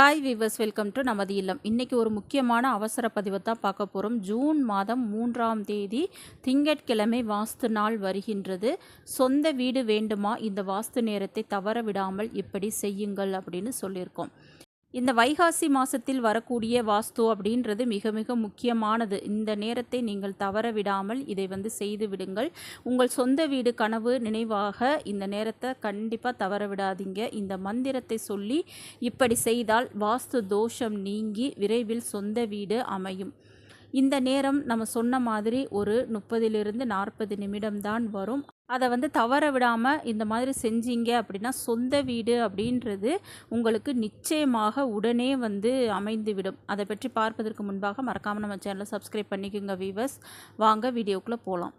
Hi viewers welcome to நமது இல்லம். இன்றைக்கி ஒரு முக்கியமான அவசர பதிவை தான் பார்க்க போகிறோம் ஜூன் மாதம் மூன்றாம் தேதி திங்கட்கிழமை வாஸ்து நாள் வருகின்றது. சொந்த வீடு வேண்டுமா? இந்த வாஸ்து நேரத்தை தவற விடாமல் இப்படி செய்யுங்கள் அப்படின்னு சொல்லியிருக்கோம். இந்த வைகாசி மாதத்தில் வரக்கூடிய வாஸ்து அப்படின்றது மிக மிக முக்கியமானது. இந்த நேரத்தை நீங்கள் தவற விடாமல் இதை வந்து செய்து விடுங்கள். உங்கள் சொந்த வீடு கனவு நினைவாக இந்த நேரத்தை கண்டிப்பாக தவற விடாதீங்க. இந்த மந்திரத்தை சொல்லி இப்படி செய்தால் வாஸ்து தோஷம் நீங்கி விரைவில் சொந்த வீடு அமையும். இந்த நேரம் நம்ம சொன்ன மாதிரி ஒரு முப்பதிலிருந்து நாற்பது நிமிடம்தான் வரும். அதை வந்து தவற விடாமல் இந்த மாதிரி செஞ்சீங்க அப்படின்னா சொந்த வீடு அப்படின்றது உங்களுக்கு நிச்சயமாக உடனே வந்து அமைந்துவிடும். அதை பற்றி பார்ப்பதற்கு முன்பாக மறக்காமல் நம்ம சேனலை சப்ஸ்கிரைப் பண்ணிக்கோங்க வீவர்ஸ் வாங்க வீடியோக்குள்ளே போகலாம்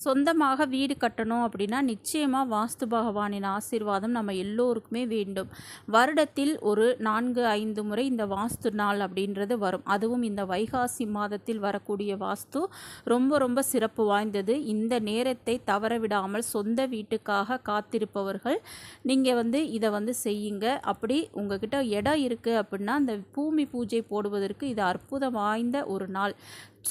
சொந்தமாக வீடு கட்டணும் அப்படின்னா நிச்சயமாக வாஸ்து பகவானின் ஆசீர்வாதம் நம்ம எல்லோருக்குமே வேண்டும். வருடத்தில் ஒரு நான்கு ஐந்து முறை இந்த வாஸ்து நாள் அப்படின்றது வரும். அதுவும் இந்த வைகாசி மாதத்தில் வரக்கூடிய வாஸ்து ரொம்ப ரொம்ப சிறப்பு வாய்ந்தது. இந்த நேரத்தை தவற விடாமல் சொந்த வீட்டுக்காக காத்திருப்பவர்கள் நீங்கள் வந்து இதை வந்து செய்யுங்க. அப்படி உங்ககிட்ட இடம் இருக்குது அப்படின்னா அந்த பூமி பூஜை போடுவதற்கு இது அற்புதம் வாய்ந்த ஒரு நாள்.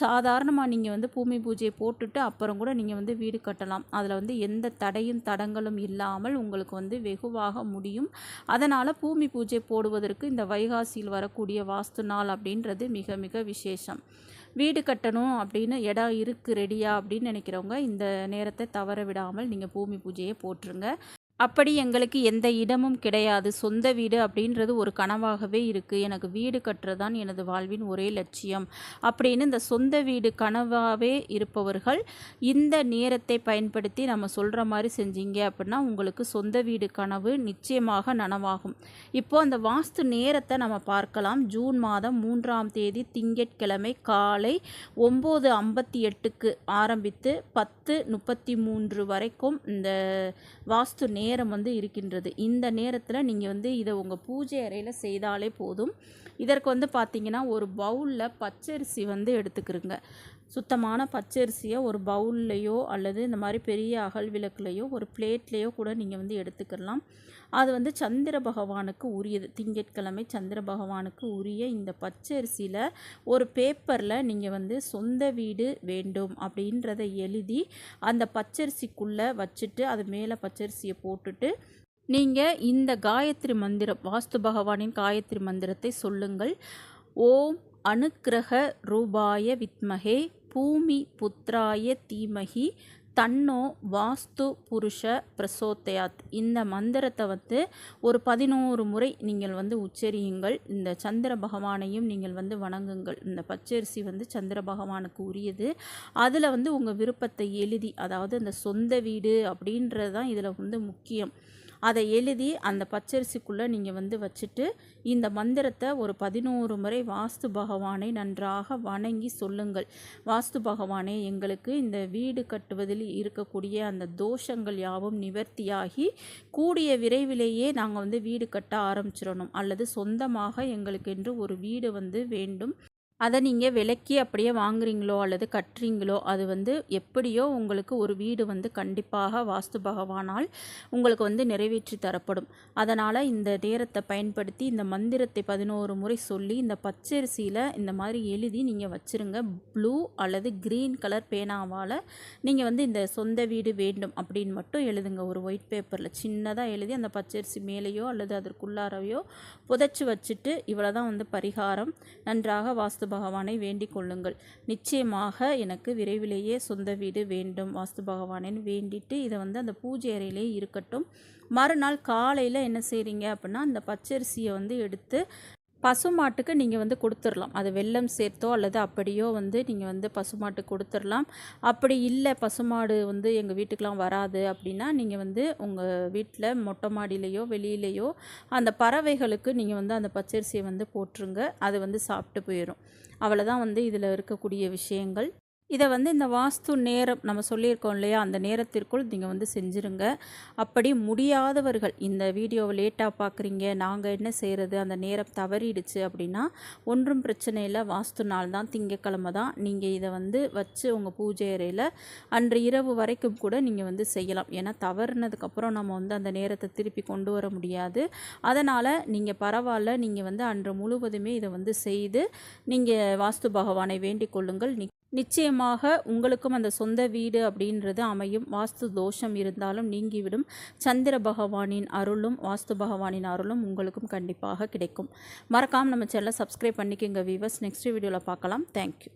சாதாரணமாக நீங்கள் வந்து பூமி பூஜையை போட்டுட்டு அப்புறம் கூட நீங்கள் வந்து வீடு கட்டலாம். அதில் வந்து எந்த தடையும் தடங்களும் இல்லாமல் உங்களுக்கு வந்து வெகுவாக முடியும். அதனால் பூமி பூஜை போடுவதற்கு இந்த வைகாசியில் வரக்கூடிய வாஸ்து நாள் அப்படின்றது மிக மிக விசேஷம். வீடு கட்டணும் அப்படின்னு இடம் இருக்குது ரெடியா அப்படின்னு நினைக்கிறவங்க இந்த நேரத்தை தவற விடாமல் நீங்கள் பூமி பூஜையை போட்டுருங்க அப்படி எங்களுக்கு எந்த இடமும் கிடையாது. சொந்த வீடு அப்படின்றது ஒரு கனவாகவே இருக்குது எனக்கு வீடு கட்டுறது தான் எனது வாழ்வின் ஒரே லட்சியம். அப்படின்னு இந்த சொந்த வீடு கனவாகவே இருப்பவர்கள் இந்த நேரத்தை பயன்படுத்தி நம்ம சொல்கிற மாதிரி செஞ்சீங்க அப்படின்னா உங்களுக்கு சொந்த வீடு கனவு நிச்சயமாக நனவாகும். இப்போது அந்த வாஸ்து நேரத்தை நம்ம பார்க்கலாம். ஜூன் மாதம் மூன்றாம் தேதி திங்கட்கிழமை காலை ஒம்பது ஐம்பத்தி எட்டுக்கு ஆரம்பித்து பத்து முப்பத்தி மூன்று வரைக்கும் இந்த வாஸ்து நேரம் நேரம் வந்து இருக்கின்றது. இந்த நேரத்தில் நீங்கள் வந்து இதை உங்கள் பூஜை அறையில் செய்தாலே போதும். இதற்கு வந்து பார்த்திங்கன்னா ஒரு பவுலில் பச்சரிசி வந்து எடுத்துக்கிறோங்க. சுத்தமான பச்சரிசியை ஒரு பவுல்லையோ அல்லது இந்த மாதிரி பெரிய அகல் விளக்குலையோ ஒரு பிளேட்லேயோ கூட நீங்கள் வந்து எடுத்துக்கலாம். அது வந்து சந்திர பகவானுக்கு உரியது. திங்கட்கிழமை சந்திர பகவானுக்கு உரிய இந்த பச்சரிசியில் ஒரு பேப்பரில் நீங்கள் வந்து சொந்த வீடு வேண்டும் அப்படின்றத எழுதி அந்த பச்சரிசிக்குள்ளே வச்சுட்டு அது மேலே பச்சரிசியை போட்டுட்டு நீங்கள் இந்த காயத்ரி மந்திரம் வாஸ்து பகவானின் காயத்ரி மந்திரத்தை சொல்லுங்கள். ஓம் அனுக்கிரக ரூபாய வித்மகே பூமி புத்ராய தீமகி தன்னோ வாஸ்து புருஷ பிரசோத்தயாத் இந்த மந்திரத்தை வந்து ஒரு பதினோரு முறை நீங்கள் வந்து உச்சரியுங்கள். இந்த சந்திர பகவானையும் நீங்கள் வந்து வணங்குங்கள். இந்த பச்சரிசி வந்து சந்திர பகவானுக்கு உரியது. அதில் வந்து உங்கள் விருப்பத்தை எழுதி அதாவது அந்த சொந்த வீடு அப்படின்றது தான் இதில் வந்து முக்கியம். அதை எழுதி அந்த பச்சரிசிக்குள்ளே நீங்கள் வந்து வச்சுட்டு இந்த மந்திரத்தை ஒரு பதினோரு முறை வாஸ்து பகவானை நன்றாக வணங்கி சொல்லுங்கள். வாஸ்து பகவானே எங்களுக்கு இந்த வீடு கட்டுவதில் இருக்கக்கூடிய அந்த தோஷங்கள் யாவும் நிவர்த்தியாகி கூடிய விரைவிலேயே நாங்கள் வந்து வீடு கட்ட ஆரம்பிச்சிடணும். அல்லது சொந்தமாக எங்களுக்கு என்று ஒரு வீடு வந்து வேண்டும். அதை நீங்கள் விலக்கி அப்படியே வாங்குறீங்களோ அல்லது கட்டுறீங்களோ அது வந்து எப்படியோ உங்களுக்கு ஒரு வீடு வந்து கண்டிப்பாக வாஸ்து பகவானால் உங்களுக்கு வந்து நிறைவேற்றி தரப்படும். அதனால் இந்த நேரத்தை பயன்படுத்தி இந்த மந்திரத்தை பதினோரு முறை சொல்லி இந்த பச்சரிசியில் இந்த மாதிரி எழுதி நீங்கள் வச்சுருங்க. ப்ளூ அல்லது க்ரீன் கலர் பேனாவால் நீங்கள் வந்து இந்த சொந்த வீடு வேண்டும் அப்படின்னு மட்டும் எழுதுங்க. ஒரு ஒயிட் பேப்பரில் சின்னதாக எழுதி அந்த பச்சரிசி மேலேயோ அல்லது அதற்குள்ளாரவையோ புதைச்சி வச்சுட்டு இவ்வளோ தான் வந்து பரிகாரம். நன்றாக வாஸ்து வாஸ்து பகவானை வேண்டிக் கொள்ளுங்கள். நிச்சயமாக எனக்கு விரைவிலேயே சொந்த வீடு வேண்டும். வாஸ்து பகவானேன்னு வேண்டிட்டு இதை வந்து அந்த பூஜை அறையிலே இருக்கட்டும். மறுநாள் காலையில் என்ன செய்கிறீங்க அப்படின்னா அந்த பச்சரிசியை வந்து எடுத்து பசுமாட்டுக்கு நீங்கள் வந்து கொடுத்துடலாம். அது வெள்ளம் சேர்த்தோ அல்லது அப்படியோ வந்து நீங்கள் வந்து பசுமாட்டுக்கு கொடுத்துடலாம். அப்படி இல்லை பசுமாடு வந்து எங்கள் வீட்டுக்கெலாம் வராது அப்படின்னா நீங்கள் வந்து உங்கள் வீட்டில் மொட்டை மாடியிலையோ வெளியிலையோ அந்த பறவைகளுக்கு நீங்கள் வந்து அந்த பச்சரிசியை வந்து போட்டுருங்க. அது வந்து சாப்பிட்டு போயிடும் அவ்வளோதான் வந்து இதில் இருக்கக்கூடிய விஷயங்கள். இதை வந்து இந்த வாஸ்து நேரம் நம்ம சொல்லியிருக்கோம் இல்லையா? அந்த நேரத்திற்குள் நீங்கள் வந்து செஞ்சுருங்க. அப்படி முடியாதவர்கள் இந்த வீடியோவை லேட்டாக பார்க்குறீங்க நாங்கள் என்ன செய்கிறது அந்த நேரம் தவறிடுச்சு அப்படின்னா ஒன்றும் பிரச்சனை இல்லை. வாஸ்து நாள் தான் திங்கக்கிழமை தான். நீங்கள் இதை வந்து வச்சு உங்கள் பூஜை அறையில் அன்று இரவு வரைக்கும் கூட நீங்கள் வந்து செய்யலாம். ஏன்னா தவறுனதுக்கப்புறம் நம்ம வந்து அந்த நேரத்தை திருப்பி கொண்டு வர முடியாது. அதனால் நீங்கள் பரவாயில்ல நீங்கள் வந்து அன்று முழுவதுமே இதை வந்து செய்து நீங்கள் வாஸ்து பகவானை வேண்டிக் கொள்ளுங்கள். நிச்சயமாக உங்களுக்கும் அந்த சொந்த வீடு அப்படின்றது அமையும். வாஸ்து தோஷம் இருந்தாலும் நீங்கிவிடும். சந்திர பகவானின் அருளும் வாஸ்து பகவானின் அருளும் உங்களுக்கும் கண்டிப்பாக கிடைக்கும். மறக்காமல் நம்ம சேனலை சப்ஸ்கிரைப் பண்ணிக்கோங்க வீவர்ஸ் நெக்ஸ்ட் வீடியோவில் பார்க்கலாம். தேங்க்யூ